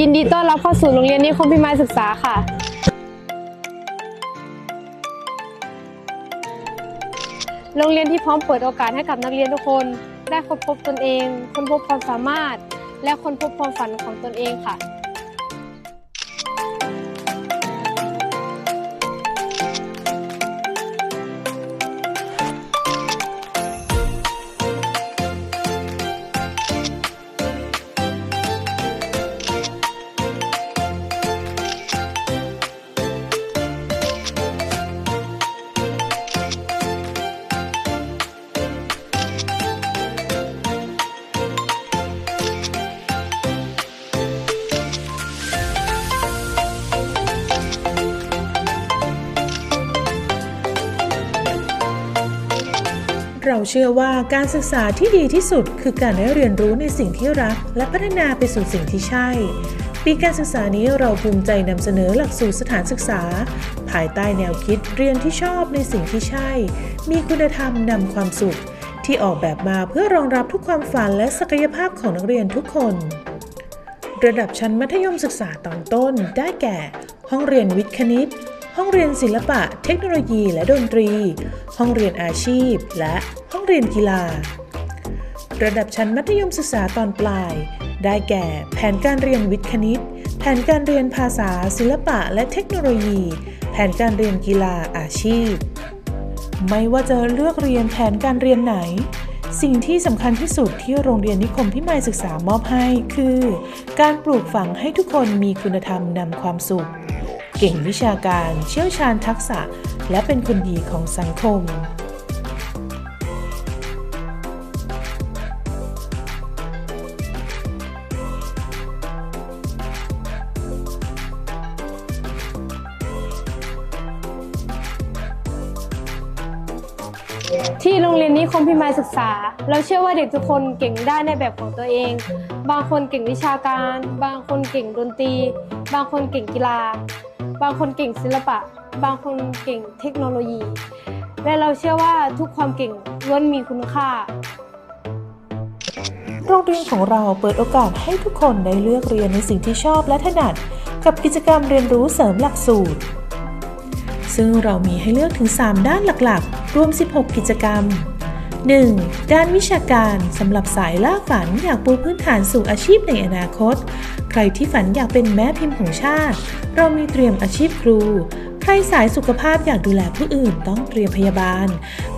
ยินดีต้อนรับเข้าสู่โรงเรียนนิคมพิมายศึกษาค่ะ โรงเรียนที่พร้อมเปิดโอกาสให้กับนักเรียนทุกคน ได้ค้นพบตนเอง ค้นพบความสามารถ และค้นพบความฝันของตนเองค่ะ เชื่อว่าการศึกษาที่ดีที่สุด คือการได้เรียนรู้ในสิ่งที่รัก และพัฒนาไปสู่สิ่งที่ใช่ ปีการศึกษานี้เราภูมิใจนำเสนอหลักสูตรสถานศึกษา ภายใต้แนวคิดเรียนที่ชอบในสิ่งที่ใช่ มีคุณธรรมนำความสุข ที่ออกแบบมาเพื่อรองรับทุกความฝันและศักยภาพของนักเรียนทุกคน ระดับชั้นมัธยมศึกษาตอนต้น ได้แก่ ห้องเรียนวิทย์คณิต ห้องเรียนศิลปะ เทคโนโลยี และดนตรี ห้องเรียนอาชีพ และห้องเรียนกีฬา ระดับชั้นมัธยมศึกษาตอนปลาย ได้แก่แผนการเรียนวิทย์คณิต แผนการเรียนภาษา ศิลปะ และเทคโนโลยี แผนการเรียนกีฬาอาชีพ ไม่ว่าจะเลือกเรียนแผนการเรียนไหนสิ่งที่สำคัญที่สุดที่โรงเรียนนิคมพิมายศึกษามอบให้คือ การปลูกฝังให้ทุกคนมีคุณธรรมนำความสุข เก่งวิชาการเชี่ยวชาญทักษะ และเป็นคนดีของสังคม ที่โรงเรียนนิคมพิมายศึกษา เราเชื่อว่าเด็กทุกคนเก่งได้ในแบบของตัวเอง บางคนเก่งวิชาการ บางคนเก่งดนตรี บางคนเก่งกีฬา บางคนเก่งศิลปะ บางคนเก่งเทคโนโลยี และเราเชื่อว่าทุกความเก่งล้วนมีคุณค่า โรงเรียนของเราเปิดโอกาสให้ทุกคนได้เลือกเรียนในสิ่งที่ชอบและถนัด กับกิจกรรมเรียนรู้เสริมหลักสูตร ซึ่งเรามีให้เลือกถึง 3 ด้านหลักๆ รวม 16 กิจกรรม 1. ด้านวิชาการสำหรับสายล่าฝันอยากปูพื้นฐานสู่อาชีพในอนาคต รที่ฝันอยากเป็นแม่พิมพ์ของชาติ เรามีเตรียมอาชีพครู ใครสายสุขภาพอยากดูแลผู้อื่นต้องเตรียมพยาบาล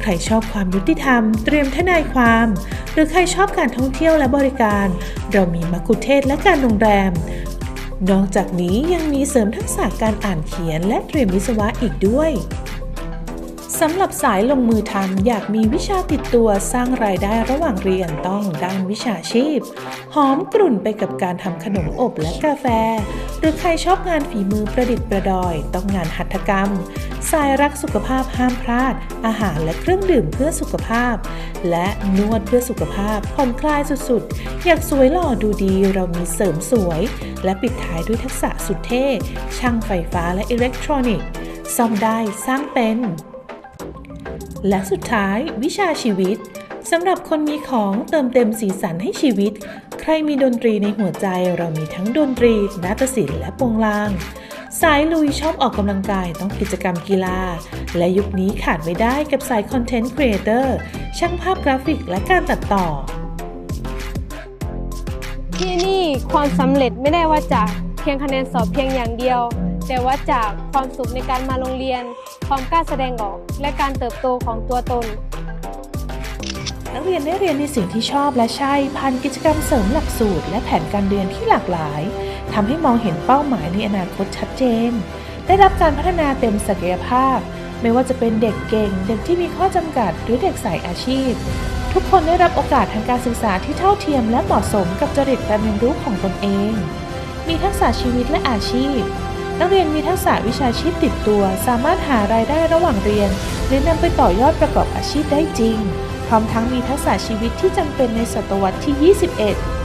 ใครชอบความยุติธรรม เตรียมทนายความ หรือใครชอบการท่องเที่ยวและบริการ เรามีมักคุเทศและการโรงแรม นอกจากนี้ยังมีเสริมทักษะการอ่านเขียนและเตรียมวิศวะอีกด้วย สำหรับสายลงมือทำอยากมีวิชาติดตัวสร้างรายได้ระหว่างเรียนต้องด้านวิชาชีพ หอมกลุ่นไปกับการทำขนมอบและกาแฟ หรือใครชอบงานฝีมือประดิษฐ์ประดอย ต้องงานหัตถกรรม สายรักสุขภาพห้ามพลาด อาหารและเครื่องดื่มเพื่อสุขภาพ และนวดเพื่อสุขภาพผ่อนคลายสุดๆ อยากสวยหล่อดูดีเรามีเสริมสวย และปิดท้ายด้วยทักษะสุดเท่ช่างไฟฟ้าและอิเล็กทรอนิกส์ซ่อมได้สร้างเป็น และสุดท้ายวิชาชีวิตสำหรับคนมีของเติมเต็มสีสันให้ชีวิต ใครมีดนตรีในหัวใจเรามีทั้งดนตรีนาฏศิลป์และโปงลาง สายลุยชอบออกกำลังกายต้องกิจกรรมกีฬา และยุคนี้ขาดไม่ได้กับสายคอนเทนต์ครีเอเตอร์ช่างภาพกราฟิกและการตัดต่อ ที่นี่ความสำเร็จไม่ได้ว่าจากเพียงคะแนนสอบเพียงอย่างเดียว แต่ว่าจากความสุขในการมาโรงเรียน ความกล้าแสดงออก และการเติบโตของตัวตน นักเรียนได้เรียนในสิ่งที่ชอบและใช่ผ่านกิจกรรมเสริมหลักสูตร และแผนการเรียนที่หลากหลายทำให้มองเห็นเป้าหมายในอนาคตชัดเจน ได้รับการพัฒนาเต็มศักยภาพ ไม่ว่าจะเป็นเด็กเก่ง เด็กที่มีข้อจำกัด หรือเด็กสายอาชีพ ทุกคนได้รับโอกาสทางการศึกษาที่เท่าเทียม และเหมาะสมกับจริตการเรียนรู้ของตนเองมีทักษะชีวิตและอาชีพ นักเรียนมีทักษะวิชาชีพติดตัว สามารถหารายได้ระหว่างเรียน หรือนำไปต่อยอดประกอบอาชีพได้จริง พร้อมทั้งมีทักษะชีวิตที่จำเป็นในศตวรรษที่ 21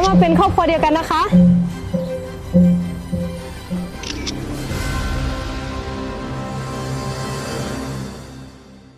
แล้มาเป็นครอบครัวเดียวกันนะคะ